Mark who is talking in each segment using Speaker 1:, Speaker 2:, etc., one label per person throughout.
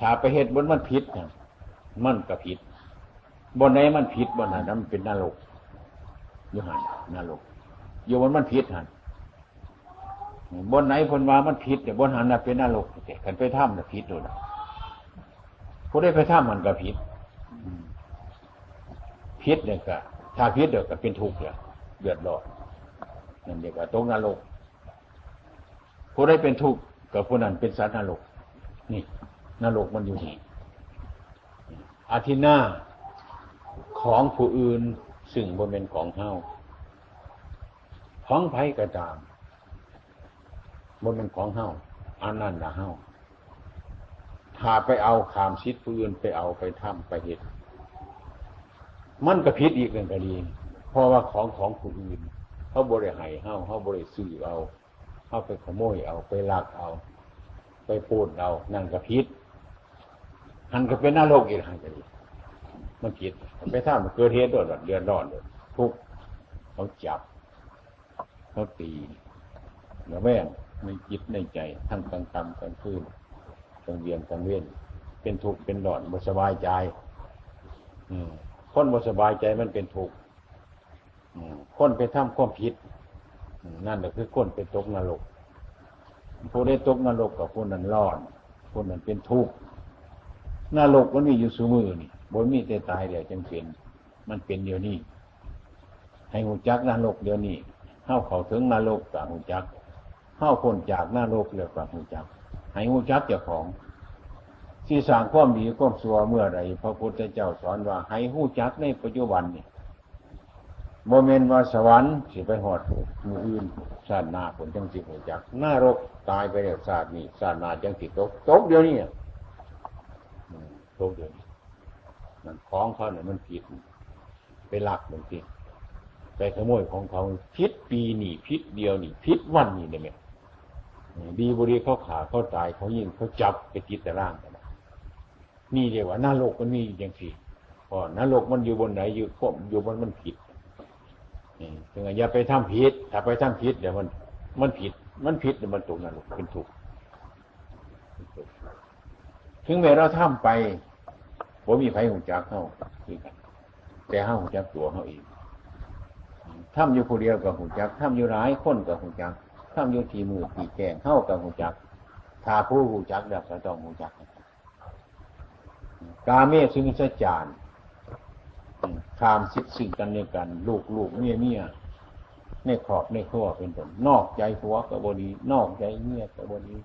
Speaker 1: ถ้าไปเฮ็ดบนมันผิดน่ะมันก็ผิดบนไหนมันผิดบนนั้นมันเป็นนรกอยู่หันนรกอยู่บนมันผิดหันบนไหนพนว่ามันผิดแต่ยบนหันน่ะเป็นนรกแต่กันไปถ้ำน่ะผิดเลยนะผู้ได้ไปถ้ำมันก็ผิดผิดเนี่ยก็ถ้าผิดเดี๋ยวก็เป็นทุกข์เลยเดือดร้อนนั่นเดียวกับตกนรกผู้ได้เป็นทุกข์กับผู้นั้นเป็นสัตว์นรกนี่ นรกมันอยู่นี่อาทิหน้าของผู้อื่นซึ่งบนเป็นของเฮาของไผก็ตามบนเป็นของเฮาอันนั้นนะเฮาถ้าไปเอาขามชิดผู้อื่นไปเอาไปทำไปเห็ดมันก็ผิดอีกเรื่งก็ดีเพราะว่าของของผู้อื่นเขาบริหายเฮาเขาบริสื่อเอาเขาไปขโมยเอาไปลักเอา ไปปูดเอานั่นก็ผิด หันก็เป็นนรกอีกหันก็ดีมันผิดไปท่ามันเกิดเหตุด้วยเดือดร้อนด้วยทุกข์เขาจับเขาตีแล้วแม่งในจิตในใจทั้งกลางกรรมกลางคืนกลางเวียนกลางเวียนเป็นทุกข์เป็นร้อนบ่สบายใจ อืมคนบ่สบายใจมันเป็นทุกข์คนไปทำความผิดนั่นแหละคือคนไปตกนรกผู้ได้ตกนรกกับผู้นั้นร้อนผู้นั้นเป็นทุกข์ นรกมันมีอยู่สูมือนี่บนมีแต่ตายเดี๋ยวจังเป็นมันเป็นเดี๋ยวนี้ ให้หูจักนรกเดี๋ยวนี้เข้าเขาถึงนรกกับหูจักเข้าพ้นจากนรกเรียกว่าหูจัก ให้หูจักเจ้าของที่สร้างความดีความสัวเมื่อไรพระพุทธเจ้าสอนว่า ให้หูจักในปัจจุบันนี่โมเมนต์ว่าสวรรค์สิไปหอดมืออื่นชาติหน้าผลจังสิหูจักหน้ารกตายไปแล้วชาตินี้ชาติหน้าจังสิตกตกเดี๋ยวนี้ อะอืมตกเดี๋ยวนี้มันของเขาเนี่ยมันผิด ไปหลักมันผิดไปขโมยของเขาพิษปีนี่พิษเดียวนี่พิษวันนี่เนี่ยแม่ดีบุรีเขาขาเขาตายเขายิงเขาจับไปติดแต่ร่างกันนี่เรียกว่าหน้าโลกมันมีอย่างสี่พอหน้าโลกมันอยู่บนไหนอยู่ข่มอยู่บนมันผิดนี่ถึงอย่าไปทำผิด ถ้าไปทำผิดเดี๋ยวมัน มันผิด มันผิดเดี๋ยวมันตกนรกเป็นทุกข์ถึงแม้เราทำไป ผมมีไฟหูจักเข้าคือกันแต่ห้าหูจักตัวเขาเองทำอยู่ผู้เดียวกับหูจักทำอยู่หลายคนกับหูจักทำอยู่ทีมือทีแกงเข้ากับหูจักถ้าผู้หูจักแบบก็ต้องหูจัก กาเมซึ่งสจานคามสิทสิ่งกันในกัน ลูกลูกเมียเมียในขอบในครัวเป็นต้นนอกใจผัวกับบดี นอกใจเมียกับบดี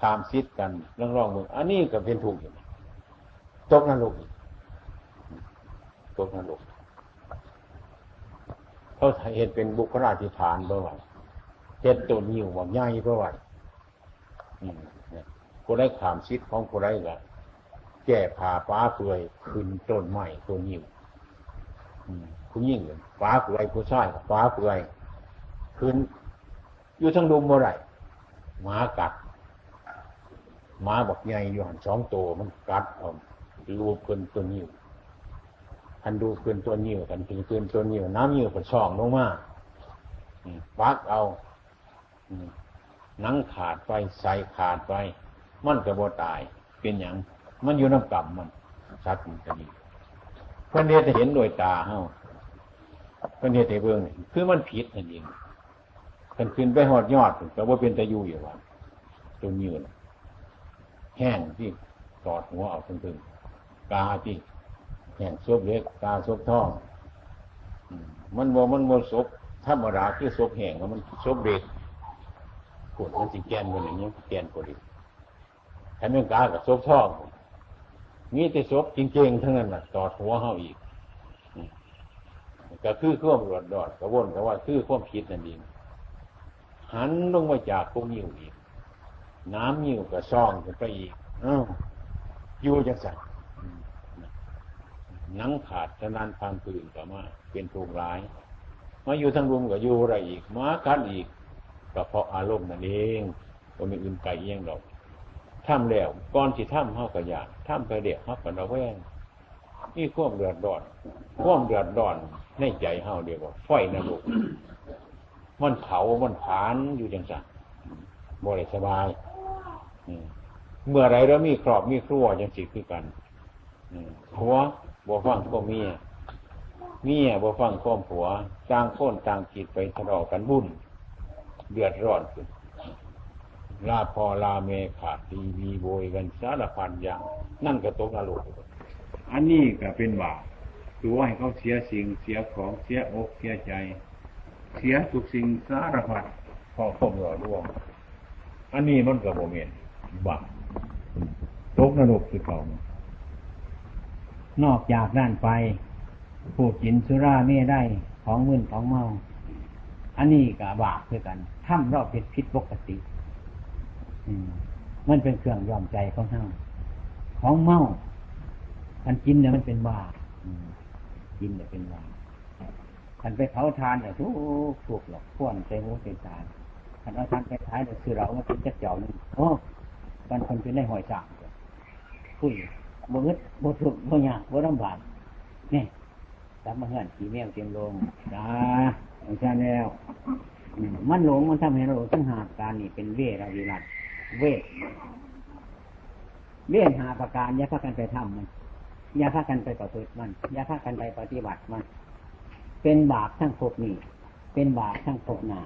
Speaker 1: คามสิทธกันร่องร่องมืออันนี้ก็เป็นถูกอยู่ ตกนรกอีกตกนรกเขาเห็นเป็นบุคลาธิฐานเบอร์ว่าเจ็ดตัวนิ้วว่าใหญ่เบอร์ว่าอืมเนี่ยผู้ได้ขามสิทธิ์ของผู้ได้ก็แก้ผ่าฟ้าเปื่อยขึ้นต้นไม้ตัวนิ้วอืมผู้ยิ่งเลยฟ้าเปื่อยผู้ชายฟ้าเปื่อยขึ้นอยู่ทั้งดุมเมื่อไรหมากัดหมาบอกใหญ่อยู่หันสองตัวมันกัดเอา รูปเกินตัวนิ้วคันดูเกินตัวนิ้วกันถึงเกินตัวนิ้วน้ำนิ้วก็ช่องลงมาปักเอานังขาดไปใส่ขาดไป มันกระโบตาย เป็นอย่างมันอยู่น้ำกำมันสัตว์มันก็ดีเพื่อนเฮ็ดให้เห็นโดยตาเฮาเพื่อนเฮ็ดให้เบิ่งคือมันผิดนั่นเองกันขึ้นไปหอดยอดแต่ว่าเป็นตะยูอยู่ว่าตัวนิ้วน่ะแห้งที่ตอดหัวเอาตึงๆ กาที่แห้งซบเล็กกาซบท้องมันบ่มันบ่ซบธรรมดาคือซบแห้งมันซบเล็กปวดมันสิแกนบนอย่างนี้แกนปวดอีกถ้าแม่งกากับซบท้องมีแต่ซบจริงๆทั้งนั้นน่ะตอดหัวเฮาอีกก็คือความรวดรอดกระวนกระว่าคือความคิดนั่นเองหันลงมาจากพวกนิ้วอีก น้ำนิ้วก็ซ่องขึ้นไปอีกอ้าวอยู่จังสัน นังขาดฉะนั้นพันปืนก็มาเป็นทุกข์ร้าย มาอยู่ทั้งรุมก็อยู่อะไรอีกมากัดอีกก็เพราะอารมณ์นั่นเองก็มีอื่นไกลเอียงดอกทำแล้วก่อนที่ทำเฮาก็อยากทำไปเด็กเฮาก็ระแวงนี่ควมเดือดร้อนควมเดือดร้อนในใจเฮาเดียวว่าไฟนรกมันเผามันผานอยู่จังสันบ่ได้สบายเมื่อไรแล้วมีครอบมีครัวยังสิคือกันอืมผัว บ่ฟังก็เมียเมียบ่ฟังข้อมผัวต่างคนต่างคิดไปทะเลาะกันบุ่นเดือดร้อนขึ้นลาพอลาเมขาดตีวีโวยกันสารพันอย่างนั่นก็ตกนรกอันนี้ก็เป็นบาปคือว่าให้เขาเสียสิ่งเสียของเสียอกเสียใจ เสียทุกสิ่งสารพัดพอคมหล่อร่วง อันนี้มันก็บ่แม่นบาปตกนรกคือเขา
Speaker 2: นอกจากด้านไปผูกกินสุราเม่ได้ของมึนของเมา อันนี้กับบาปคือกันทำรอบผิดผิดปกติ อืมมันเป็นเครื่องยอมใจของเฮาของเมาอันกินเนี่ยมันเป็นบาปอืมกินเนี่ยเป็นบาปคันไปเผาทานเนี่ยทุกถูกหรอกพ่วนใจหูใจตาคันเอาทานไปท้ายเนี่ยคือเรามาเป็นจักเจ้าหนึงโอ้กันคนเป็นได้หอยสางคุย บ่เงึดบ่ถูกบ่ยากบ่ลำบากนี่กลับมาเฮือนขี่แมวเตียงลงจ้าของฉันแล้วมันหลงมันทำให้เราต้องหาการนี่เป็นเวรวิรัตเวทเวทหาประการอย่าพากันไปทำมันอย่าพากันไปประพฤติมันอย่าพากันไปปฏิบัติมัน เป็นบาปทั้งภพนี้ เป็นบาปทั้งภพหน้า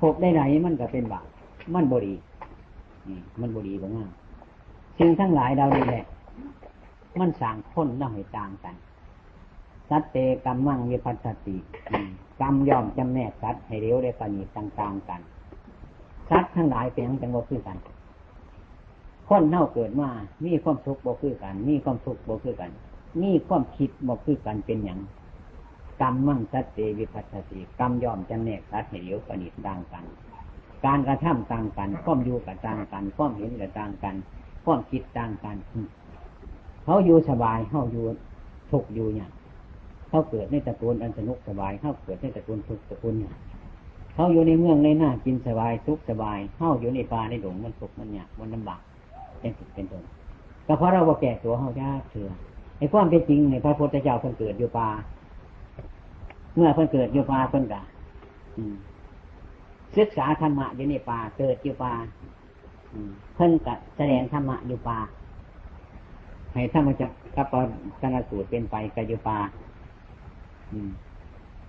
Speaker 2: ภพได้ไหนมันก็เป็นบาปมันบดีนี่มันบดีบ่ง่ายสิ่งทั้งหลายเรานี่แหละ มันสั่งคนเล่าให้ต่างกัน สัตเตกรรมังวิพัสสติกรรมย่อมจำแนกสัตว์ให้เร็วได้ปณีตต่างๆกัน สัตว์ทั้งหลายเป็นหยังจังบ่คือกัน คนเน่าเกิดมามีความสุกข์บ่คือกัน มีความสุกข์บ่คือกัน มีความคิดบ่คือกันเป็นอย่างกรรมมั่งสัตเตวิพัสสติกรรมย่อมจำแนกสัตว์ให้เร็วปณีตต่างกัน การกระทำต่างกันความอยู่กับต่างกันความเห็นกับต่างกันความคิดต่างกัน เขาอยู่สบายเขาอยู่ทุกอยู่เนี่ยเขาเกิดในตระกูลอันสนุกสบายเขาเกิดในตระกูลทุกตระกูลเนี่ยเขาอยู่ในเมืองในหน้ากินสบายทุกสบายเขาอยู่ในป่าในดงมันสุขมันเนี่ยมันลำบากเป็นสุขเป็นต้นก็เพราะเราบ่แก่ตัวเขายากเถื่อในความเป็นจริงในพระพุทธเจ้าเพิ่นเกิดอยู่ป่าเมื่อเพิ่นเกิดอยู่ป่าเพิ่นกะศึกษาธรรมะอยู่ในป่าเกิดอยู่ป่าเพิ่นกะแสดงธรรมะอยู่ป่า ให้ธรรมจักรกับปสนสูตรเป็นไปกอยุปา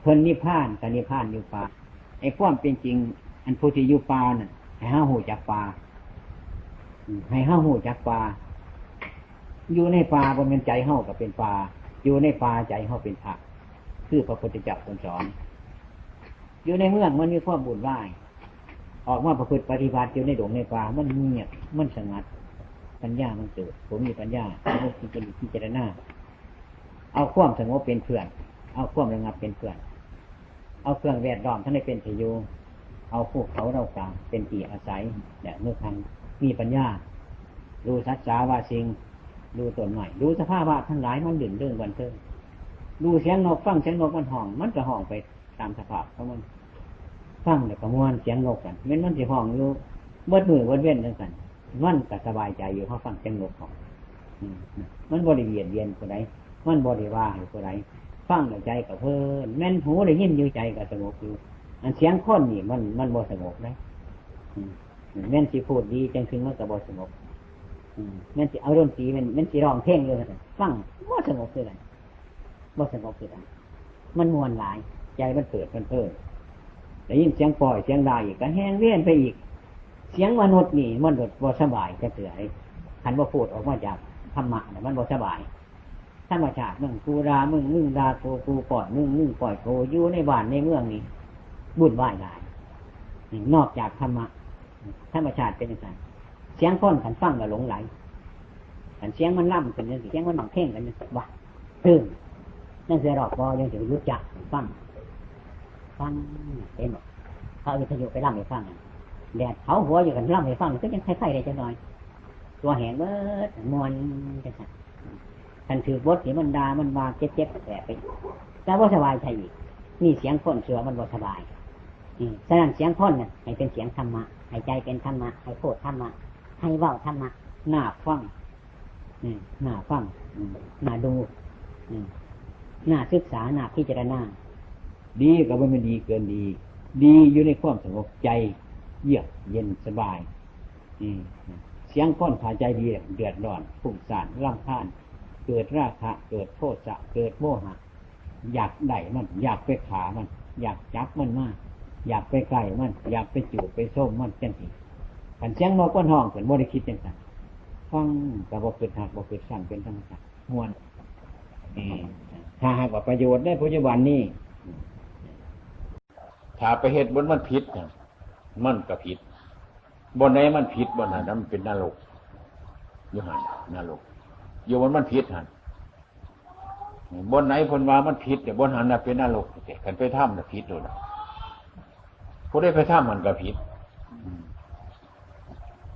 Speaker 2: เพิ่นนิพพานกันิพพานยู่ปาไอ้ความเป็นจริง อันผู้ที่ยู่ปาน่ะให้ห้าหูจักปาให้ห้าหูจักปาอยู่ในป่าบนเป็นใจเฮากับเป็นป่าอยู่ในป่าใจเฮาเป็นพระคือพระพุทธเจ้าคนสอน อยู่ในเมืองมันมีความบุญไหวออกมาประพฤติปฏิบัติอยู่ในดงในป่ามันเงียบมันสงัด ปัญญามันเกิดผมมีปัญญาผมมีเป็นพิจารณาเอาความสงบเป็นเพื่อน เอาความระงับเป็นเพื่อน เอาเครื่องแวดล้อมท่านได้เป็นทยูเอาภูเขาเรากลางเป็นที่อาศัยเนี่ยเมื่อครั้งมีปัญญา ดูสัจจาว่าสิ่งดูตนใหม่ดูสภาพว่าทั้งหลายมันดื่นเรื่องวันเทิงดูเสียงนกฟังเสียงนกมันห้อง มันก็ห้องไปตามสภาพของมันฟังแล้วก็ม่วนเสียงนกกันเม้นมันสิห้องอยู่เบิดมือเบิดเว้นทั้งกัน มันก็สบายใจอยู่เขาฟังเสียงนกของมันบริเวียนเวียนผู้ใดมันบริว่าอยู่ผู้ใดฟังใจกับเพิ่อนแม่นหูได้ยินอยู่ใจก็สงบอยู่ อันเสียงคนนี่มันมันบ่สงบนะอืมแม่นสิพูดดีจังซึ่งมันก็บ่สงบแม่นสิเอาดนตรีแม่นแม่นสิร้องเพลงเลยนะฟังบ่สงบคือกันบ่สงบคือกันมันมวนหลาย ใจมันเปิดมันเพิ่มได้ยินเสียงปล่อยเสียงดาอีกก็แห้งเวียนไปอีก สียงมนุษย์นี่มันบ่สบายจะเกิดอะไรคันว่าพูดออกมาจากธรรมะเนี่ยมันบ่สบายธรรมชาติมึงกูรามึงมึงดากูกูปล่อยมึงมึงปล่อยกูอยู่ในบ้านในเมืองนี่บุญไหวายหลายนอกจากธรรมะธรรมชาติเป็นยังไงเสียงก้นขันฟังก็หลงไหลขันเสียงมันล่ำกันยังเสียงมันหนังเข่งกันยังว่าตึงนั่นเสียรอกบอยังถึงรู้จักฟังฟังเต็มเขาเอาวิทยุไปล่ำให้ฟังอะ แดดเผาหัวอยู่กันเล่าให้ฟังก็ยังคล้ายๆได้จังหน่อย ตัวแหงเบิดมวนจังซั่นคันถือบทที่มันดามันมาเจ็บๆแสบไปแต่ว่าสบายใจอีกนี่เสียงคนเสือมันบ่สบายอืมฉะนั้นเสียงคนน่ะให้เป็นเสียงธรรมะให้ใจเป็นธรรมะให้โพดธรรมะให้เว้าธรรมะหน้าฟังอืมหน้าฟังอืมหน้าดูอืมหน้าศึกษาหน้าพิจารณา
Speaker 1: ดีก็บ่แม่นดีเกินดี ดีอยู่ในความสงบใจ เยือกเย็นสบาย อื
Speaker 2: เสียงก้อนขาใจดีเดือดร้อนฝุ่งสารร่ำคาญเกิดราคะ เกิดโทสะเกิดโมหะ อยากได้มัน อยากไปขามัน อยากจับมันมาก อยากไปไกลมัน อยากไปจูบไปส้มมันจังสีขันเสียงนกก้อนห้องเกิดโมได้คิดจังสันฟังกับบกเกิดหักบอกเกิดสั่งเป็นธรรมชาติมวนถ้าหากว่าประโยชน์ในปัจจุบันนี้
Speaker 1: ถ้าไปเฮ็ดบนมันผิดน่ะ มันก็ผิดบนไหนมันผิดบนนั้นมันเป็นนรกอยู่หันนรกอยู่บนมันผิดหันบนไหนพนว่ามันผิดแต่บนหันน่ะเป็นนรกแต่กันไปถ้ำน่ะผิดเลยนะผู้ได้ไปถ้ำมันก็ผิด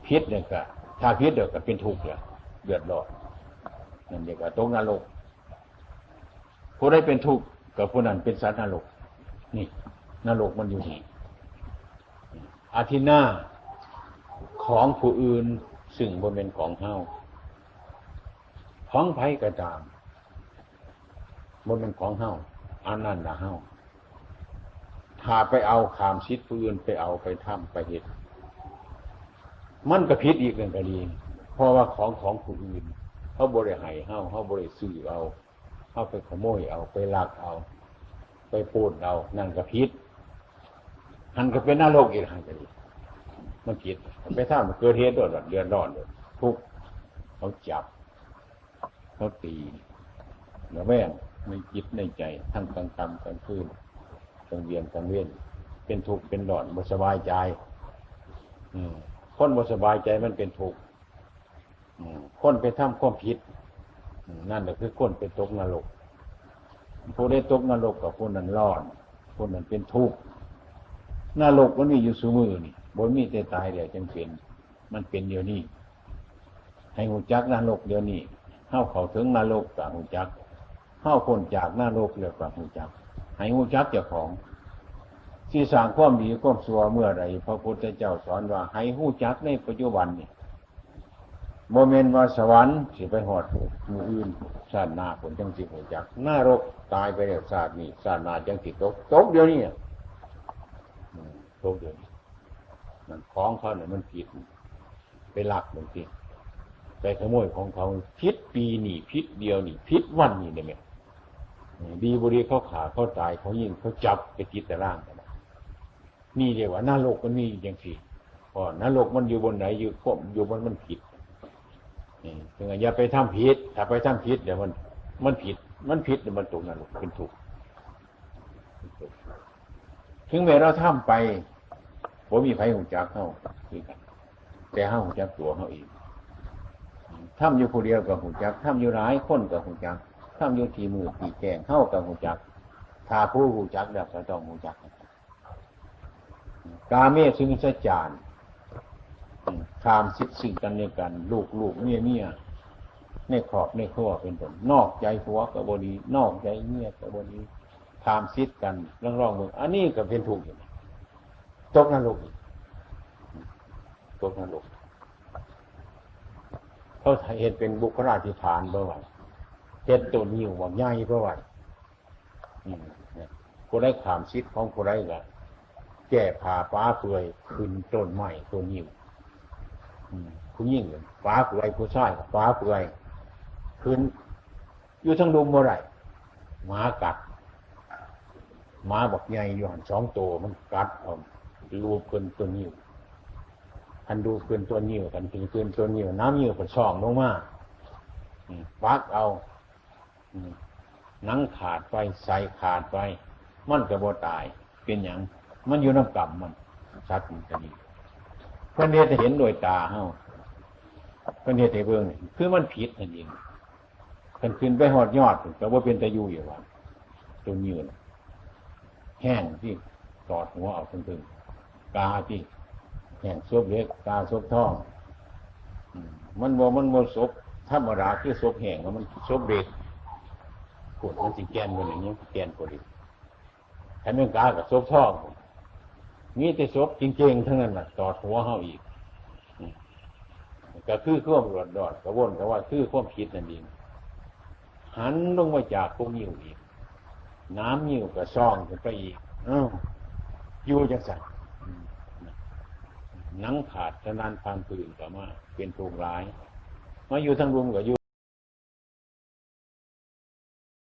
Speaker 1: ผิดเนี่ยก็ถ้าผิดเดี๋ยวก็เป็นทุกข์เลยเดือดร้อนนั่นเดียวก็ตกนรกผู้ได้เป็นทุกข์กับผู้นั้นเป็นสัตว์นรกนี่นรกมันอยู่นี่ อาทิหน้าของผู้อื่นซึ่งบนเป็นของเฮาของไผก็ตามบนเป็นของเฮาอันนั้นนะเฮาถ้าไปเอาขามชิดผู้อื่นไปเอาไปทำไปเหตุมันก็ผิดอีกเรื่งก็ดีเพราะว่าของของผู้อื่นเขาบริหายเฮาเขาบริซื้อเอาเขาไปขโมยเอาไปลักเอา ไปปูดเอานั่นก็ผิด หันก็เป็นนรกอีกหันก็ดีมันผิดไปทำเกิดเหตุด้วยเดือดร้อนด้วยทุกข์เขาจับเขาตีระแวงในจิตในใจทั้งกลางกรรมกลางคืนกลางเวียนกลางเวียนเป็นทุกข์เป็นร้อนบ่สบายใจ อืมคนบ่สบายใจมันเป็นทุกข์คนไปทำความผิดนั่นแหละคือคนไปตกนรกผู้ได้ตกนรกกับผู้นั้นร้อนผู้นั้นเป็นทุกข์ นรกมันมีอยู่สูมือนี่บนมีแต่ตายเดี๋ยวจังเป็น มันเป็นเดี๋ยวนี้ ให้หูจักนรกเดี๋ยวนี้เข้าเขาถึงนรกกับหูจักเข้าพ้นจากนรกเรียกว่าหูจัก ให้หูจักเจ้าของที่สร้างความดีความสัวเมื่อไรพระพุทธเจ้าสอนว่า ให้หูจักในปัจจุบันนี่โมเมนต์ว่าสวรรค์สิไปหอดมืออื่นชาติหน้าผลจังสิหูจักหน้ารกตายไปแล้วชาตินี้ชาติหน้าจังสิตกตกเดี๋ยวนี้ อะอืมตกเดี๋ยวนี้มันของเขาเนี่ยมันผิด ไปลักบางทีไปขโมยของเขาพิษปีนี่พิษเดียวนี่พิษวันนี่เนี่ยแม่ดีบุรีเขาขาเขาตายเขายิงเขาจับไปติดแต่ร่างกันนะนี่เรียกว่าน้าโลกมันมีอย่างสี่พอน้าโลกมันอยู่บนไหนอยู่ควบอยู่บนมันผิดนี่ถึงอย่าไปทำผิดถ้าไปทำผิดเดี๋ยวมัน มันผิด มันผิดเดี๋ยวมันตกนรกเป็นทุกถึงแม้เราทำไป ผมมีไฟหูจักเข้าคือกันแต่ห้าหูจักตัวเขาเองทำอยู่คนเดียวกับหูจักทำอยู่หลายคนกับหูจักทำอยู่ทีมือทีแกงเข้ากับหูจักถ้าผู้หูจักแบบจะต้องหูจัก กาเมซึ่งสจานคามสิทธิ์สิ่งกันในกัน ลูกลูกเมียเมียในขอบในครัวเป็นต้นนอกใจผัวกับบดี นอกใจเมียกับบดีคามสิทธิ์กันร่องร่องมืออันนี้ก็เป็นถูกอยู่ ตกนรกอีกตกนรกเขาเห็นเป็นบุคลาธิฐานเพื่อว่าเห็นตัวนิ้วว่าใหญ่เพื่อว่าอืมเนี่ยผู้ได้ขามชิดของผู้ได้ก็แก้ผ่าฟ้าเปลือยขึ้นต้นไม้ตัวนิ้วอืมผู้ยิ่งเลยฟ้าเปลือยผู้ชายฟ้าเปลือยขึ้นอยู่ทั้งดุมเมื่อไรหมากัดหมาบอกใหญ่อยู่หันสองตัวมันกัดเอา รูปเกินตัวนิ้วคันดูเกินตัวนิ้วกันถึงเกินตัวนิ้วน้ำนิ้วก็ช่องลงมาฟักเอานังขาดไปใส่ขาดไป มันกระโบตาย เป็นอย่างมันอยู่น้ำกำมันสัตว์มันจะดีเพื่อนเรียจะเห็นโดยตาเฮาเพื่อนเรียจะเบิ่งคือมันผิดนั่นเองเพิ่นขึ้นไปหอดยอดก็ว่าเป็นตะยูอยู่ว่าตัวนิ้วน่ะแห้งที่ตอดหัวเอาตึงๆ กาที่แห้งซบเล็กกาซบท้องมันบ่มันบ่ซบธรรมดาคือซบแห้งมันซบเด็กปวดมันสิแกนบนอย่างนี้แกนปวดอีกแถมยังกากับซบท้องมีแต่ซบจริงๆทั้งนั้นน่ะตอหัวเฮาอีกก็คือความรอดอดกระวนกระว่าคือความคิดนั่นเองหันลงมาจากพวกนิ้วอีก น้ำนิ้วก็ซ่องขึ้นไปอีกอ้าวอยู่จังสัน หนังขาดฉะนั้นพานปืนก็มาเป็นทุกข์ร้าย มาอยู่ทั้งรุมก็อยู่